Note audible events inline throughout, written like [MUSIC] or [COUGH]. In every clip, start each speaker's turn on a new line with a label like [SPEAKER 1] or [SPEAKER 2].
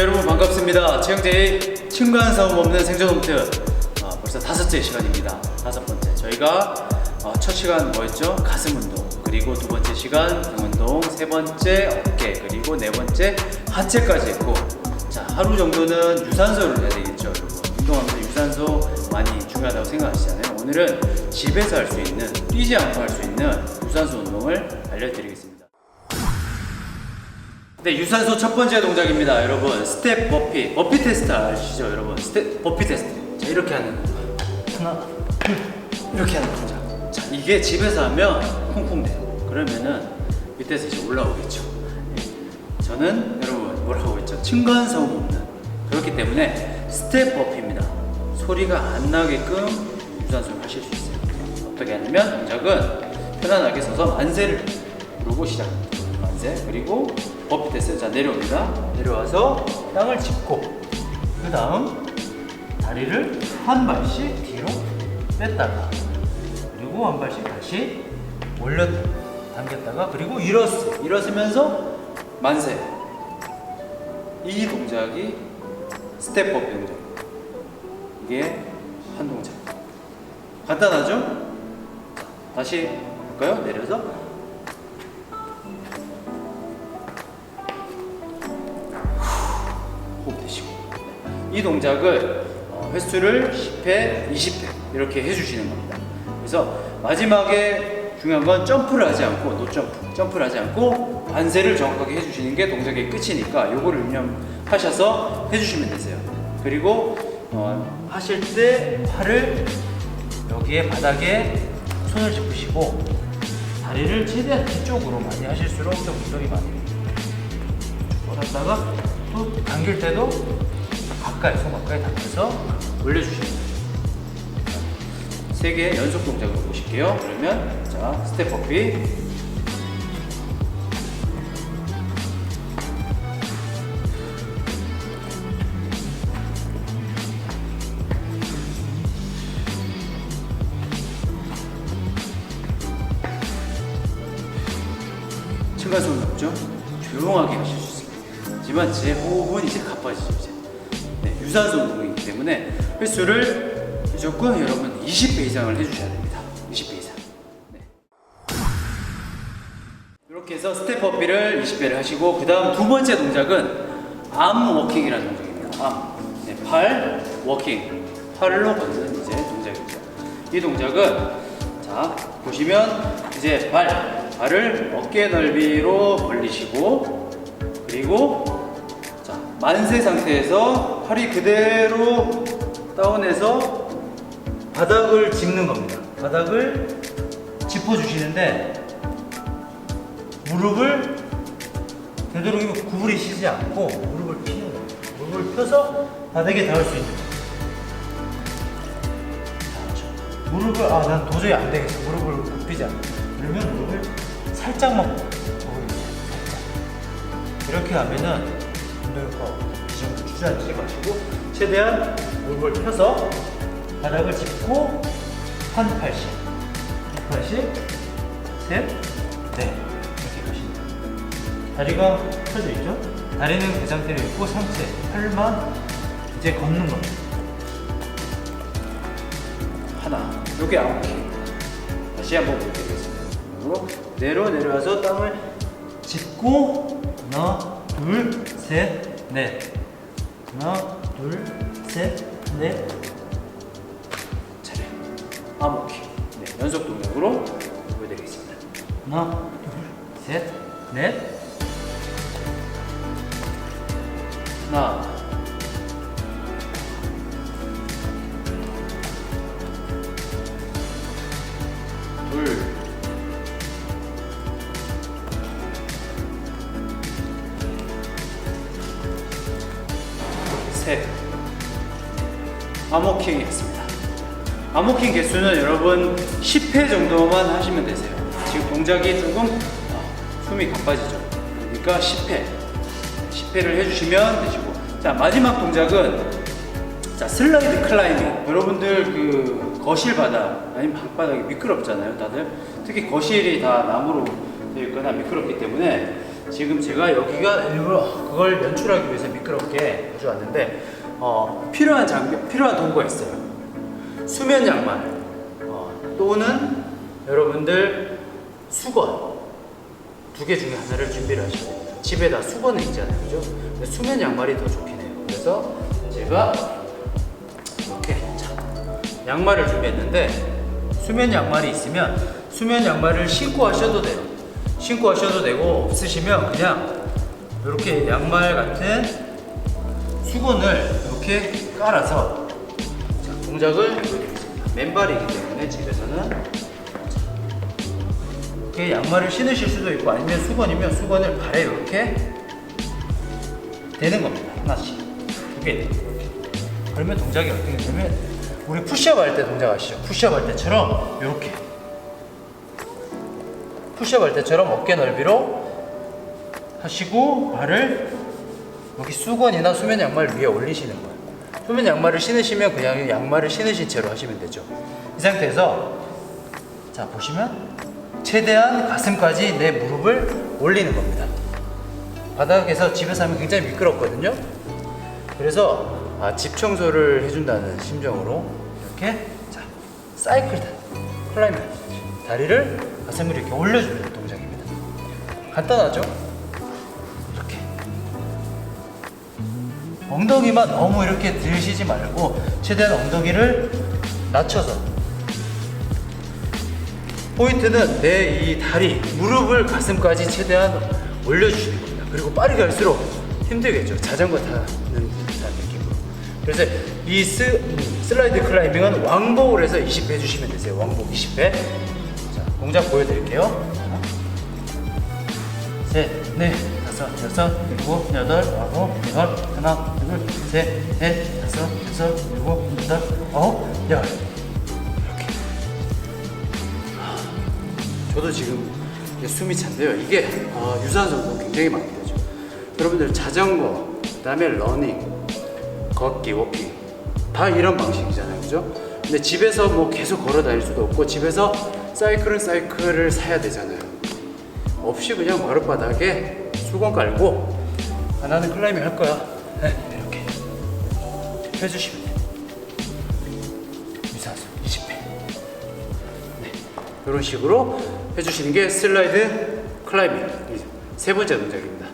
[SPEAKER 1] 네 여러분 반갑습니다. 최영재의 층간 싸움 없는 생존 홈트 아, 벌써 다섯째 시간입니다. 다섯 번째 저희가 어, 첫 시간 뭐였죠? 가슴 운동 그리고 두 번째 시간 등 운동 세 번째 어깨 그리고 네 번째 하체까지 했고 자 하루 정도는 유산소를 해야 되겠죠 여러분 운동하면서 유산소 많이 중요하다고 생각하시잖아요. 오늘은 집에서 할 수 있는 뛰지 않고 할 수 있는 유산소 운동을 알려드리겠습니다. 네, 유산소 첫 번째 동작입니다, 여러분. 스텝 버피. 버피 테스트 아시죠, 여러분? 스텝 버피 테스트. 자, 이렇게 하는 하나, 둘, 이렇게 하는 동작. 자, 이게 집에서 하면 쿵쿵 돼요. 그러면은 밑에서 이제 올라오겠죠. 예. 저는 여러분 뭐라고 했죠? 층간소음 없는. 그렇기 때문에 스텝 버피입니다. 소리가 안 나게끔 유산소를 하실 수 있어요. 어떻게 하냐면 동작은 편안하게 서서 만세를 부르고 시작합니다. 만세 그리고 버피 됐어요. 자 내려옵니다. 내려와서 땅을 짚고 그 다음 다리를 한 발씩 뒤로 뺐다가 그리고 한 발씩 다시 올려 당겼다가 그리고 일어서 일어서면서 만세 이 동작이 스텝 버피 동작 이게 한 동작 간단하죠? 다시 볼까요? 내려서 이 동작을 어, 횟수를 10회, 20회 이렇게 해주시는 겁니다. 그래서 마지막에 중요한 건 점프를 하지 않고 노점프, 점프를 하지 않고 반세를 정확하게 해주시는 게 동작의 끝이니까 요거를 유념하셔서 해주시면 되세요. 그리고 어, 하실 때 팔을 여기에 바닥에 손을 짚으시고 다리를 최대한 뒤쪽으로 많이 하실수록 좀 운동이 많이. 뻗었다가 또 당길 때도 가까이 손 가까이 당겨서 올려주시면 돼요. 세개 연속 동작으로 보실게요. 그러면 자 스텝 버피 층간소음 없죠? 조용하게 하실 수 있습니다. 하지만 제 호흡은 이제 가빠지죠 유산소 운동이기 때문에 횟수를 무조건 여러분 20배 이상을 해주셔야 됩니다. 20배 이상. 네. 이렇게 해서 스텝 버피를 20배를 하시고 그 다음 두 번째 동작은 암 워킹이라는 동작입니다. 암. 네, 팔 워킹. 팔로 걷는 이제 동작이죠. 이 동작은 자 보시면 이제 발 발을 어깨 넓이로 벌리시고 그리고 자 만세 상태에서 팔이 그대로 다운해서 바닥을 짚는 겁니다. 바닥을 짚어주시는데 무릎을 되도록이면 구부리시지 않고 무릎을 거예요. 무릎을 펴서 바닥에 닿을 수 있는 거예요. 자, 무릎을 아 난 도저히 안 되겠어. 무릎을 굽히지 않고 그러면 무릎을 살짝만 구부리세요. 살짝. 이렇게 하면은 운동이 이 정도 주저앉지 마시고 최대한 무릎을 펴서 바닥을 짚고 한 팔씩 한 팔씩 셋, 넷 이렇게 가시면 돼요. 다리가 펴져 있죠? 다리는 그 상태로 있고 상체, 팔만 이제 걷는 겁니다. 하나, 요게 아홉 개. 다시 한번 보여드리겠습니다. 그리고 내려 내려와서 땅을 짚고 하나, 둘, 셋, 넷. 하나, 둘, 셋, 넷. 차례. 개. 네, 연속 동작으로 보여드리겠습니다. 하나, 둘, 셋, 넷. 하나, 암호킹 했습니다. 암호킹 개수는 여러분 10회 정도만 하시면 되세요. 지금 동작이 조금 어, 숨이 가빠지죠. 그러니까 10회. 10회를 해주시면 되시고. 자, 마지막 동작은 자, 슬라이드 클라이밍. 여러분들 그 거실 바닥 아니면 방바닥이 미끄럽잖아요, 다들. 특히 거실이 다 나무로 되어 있거나 미끄럽기 때문에 지금 제가 여기가 일부러 그걸 연출하기 위해서 미끄럽게 가져왔는데 어, 필요한 장비, 필요한 도구가 있어요. 수면 양말 어, 또는 여러분들 수건 두 개 중에 하나를 준비를 됩니다. 집에다 수건은 있잖아요, 그죠? 수면 양말이 더 좋긴 해요. 그래서 제가 이렇게 자, 양말을 준비했는데 수면 양말이 있으면 수면 양말을 신고 하셔도 돼요. 신고 하셔도 되고 없으시면 그냥 이렇게 양말 같은 수건을 이렇게 깔아서 자, 동작을. 맨발이기 때문에 집에서는 이렇게 양말을 신으실 수도 있고 아니면 수건이면 수건을 발에 이렇게 대는 겁니다. 하나씩 두개 이렇게. 그러면 동작이 어떻게 되냐면 우리 푸시업 할 때 동작 아시죠? 푸시업 할 때처럼 이렇게 푸시업 할 때처럼 어깨 넓이로 하시고 발을 여기 수건이나 수면 양말 위에 올리시는 거예요. 수면 양말을 신으시면 그냥 양말을 신으신 채로 하시면 되죠. 이 상태에서 자 보시면 최대한 가슴까지 내 무릎을 올리는 겁니다. 바닥에서 집에서 하면 굉장히 미끄럽거든요. 그래서 아, 집 청소를 해준다는 심정으로 이렇게 자 사이클 다 클라이밍 다리를 가슴을 이렇게 올려주는 동작입니다. 간단하죠? 엉덩이만 너무 이렇게 들시지 말고 최대한 엉덩이를 낮춰서 포인트는 내 이 다리 무릎을 가슴까지 최대한 올려주시는 겁니다. 그리고 빠르게 할수록 힘들겠죠. 자전거 타는 듯한 느낌으로. 그래서 이 스, 음, 슬라이드 클라이밍은 왕복을 해서 20배 해주시면 되세요. 왕복 20배. 자, 동작 보여드릴게요. 셋, 넷, 다섯, 여섯, 일곱, 여덟, 아홉, 열, 하나, 둘, 셋, 넷, 다섯, 여섯, 일곱, 여덟, 아홉, 열. 이렇게. 저도 지금 숨이 찬데요. 이게 어, 유산소도 굉장히 많이 되죠. 여러분들 자전거, 그다음에 러닝, 걷기, 워킹 다 이런 방식이잖아요, 그죠? 근데 집에서 뭐 계속 걸어 다닐 수도 없고 집에서 사이클은 사이클을 사야 되잖아요. 없이 그냥 마룻바닥에 수건 깔고 아, 나는 클라이밍 할 거야. [LAUGHS] 해주시면 돼요. 유산소 20회. 네, 이런 식으로 해주시는 게 슬라이드 클라이밍 이세 번째 동작입니다.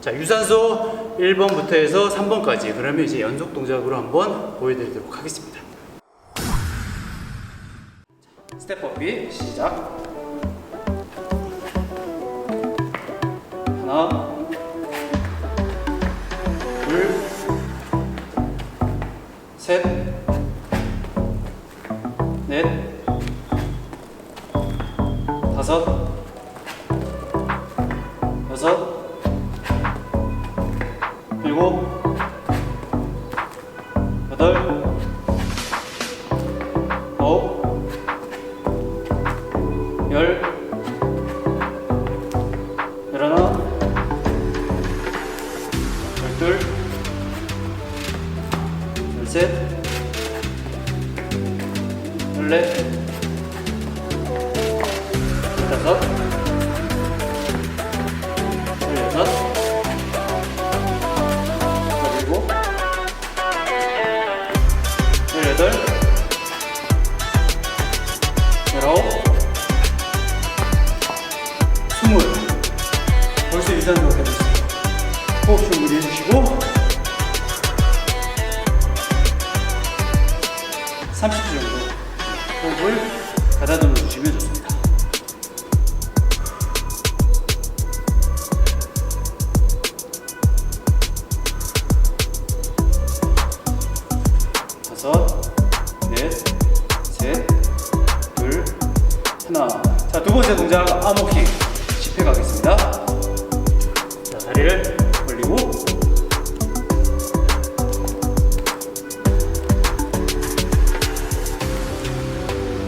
[SPEAKER 1] 자, 유산소 1번부터 해서 3번까지 그러면 이제 연속 동작으로 한번 보여드리도록 하겠습니다. 스텝 업비 시작. 하나, 둘, 다섯, 넷, 셋, 둘, 하나. 자, 두 번째 동작 암호킹 10회 가겠습니다. 자, 다리를 벌리고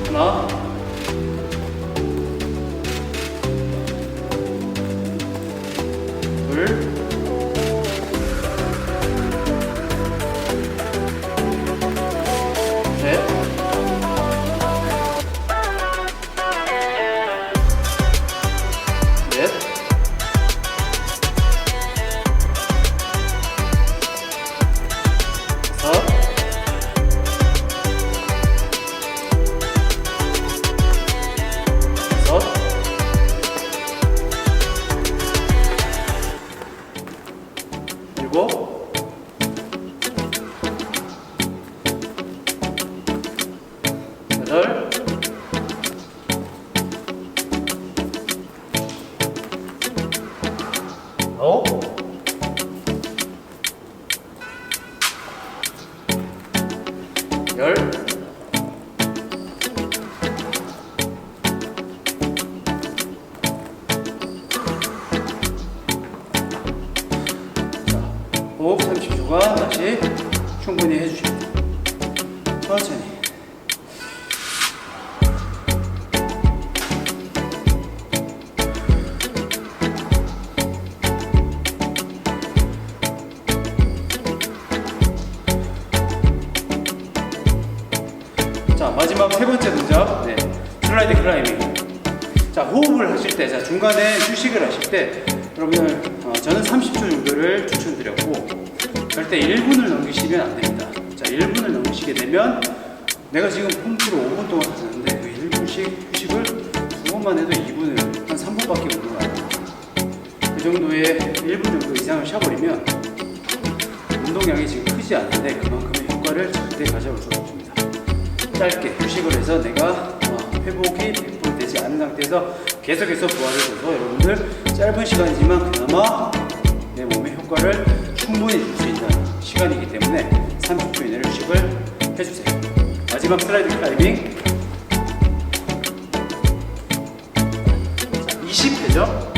[SPEAKER 1] 하나 둘 열 자 마지막 세 번째 동작 네. 슬라이드 클라이밍. 자 호흡을 하실 때 자, 중간에 휴식을 하실 때 여러분들 어, 저는 30초 정도를 추천드렸고 절대 1분을 넘기시면 안 됩니다. 자 1분을 넘기시게 되면 내가 지금 홈프로 5분 동안 하셨는데 그 1분씩 휴식을 두 번만 해도 2분을 한 3분밖에 못 놀아요. 그 정도의 1분 정도 이상을 쉬어버리면 운동량이 지금 크지 않은데 그만큼의 효과를 절대 가져올 수 없습니다 짧게 휴식을 해서 내가 어, 회복이 100% 되지 않은 상태에서 계속해서 부하를 줘서 여러분들 짧은 시간이지만 그나마 내 몸에 효과를 충분히 줄 수 있는 시간이기 때문에 30초 이내로 휴식을 해주세요. 마지막 슬라이드 클라이밍 자, 20회죠?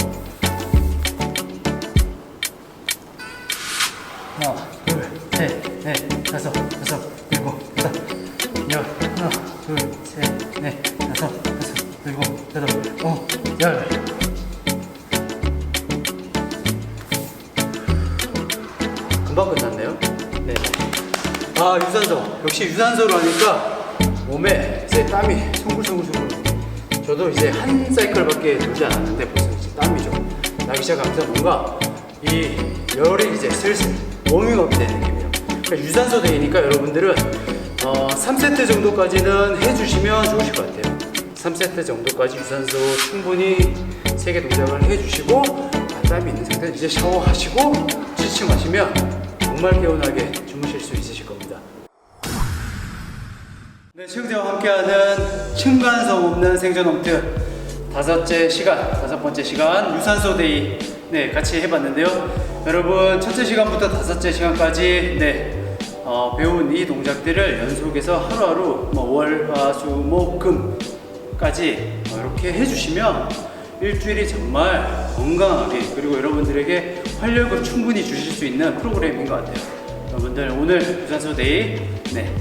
[SPEAKER 1] 아 유산소. 역시 유산소로 하니까 몸에 이제 땀이 송글송글송글. 저도 이제 한 사이클밖에 돌지 않았는데 벌써 이제 땀이 좀 나기 시작하면서 뭔가 이 열이 이제 슬슬 워밍업이 되는 느낌이에요. 그러니까 유산소 데이니까 여러분들은 어, 3세트 정도까지는 해주시면 좋으실 것 같아요. 3세트 정도까지 유산소 충분히 세 개 동작을 해주시고 아, 땀이 있는 상태는 이제 샤워하시고 지침하시면 정말 개운하게 주무실 수 있으실 겁니다. 네, 최영재와 함께하는 층간소음 없는 생존 홈트 다섯째 시간, 다섯 번째 시간 유산소 데이 네 같이 해봤는데요. 여러분 첫째 시간부터 다섯째 시간까지 네 어, 배운 이 동작들을 연속해서 하루하루 뭐 월, 화, 수, 목, 금까지 어, 이렇게 해주시면 일주일이 정말 건강하게 그리고 여러분들에게 활력을 충분히 주실 수 있는 프로그램인 것 같아요. 여러분들 오늘 유산소 데이 네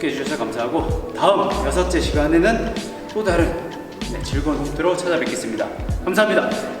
[SPEAKER 1] 함께 해주셔서 감사하고 다음 여섯째 시간에는 또 다른 네, 즐거운 홈트로 찾아뵙겠습니다. 감사합니다.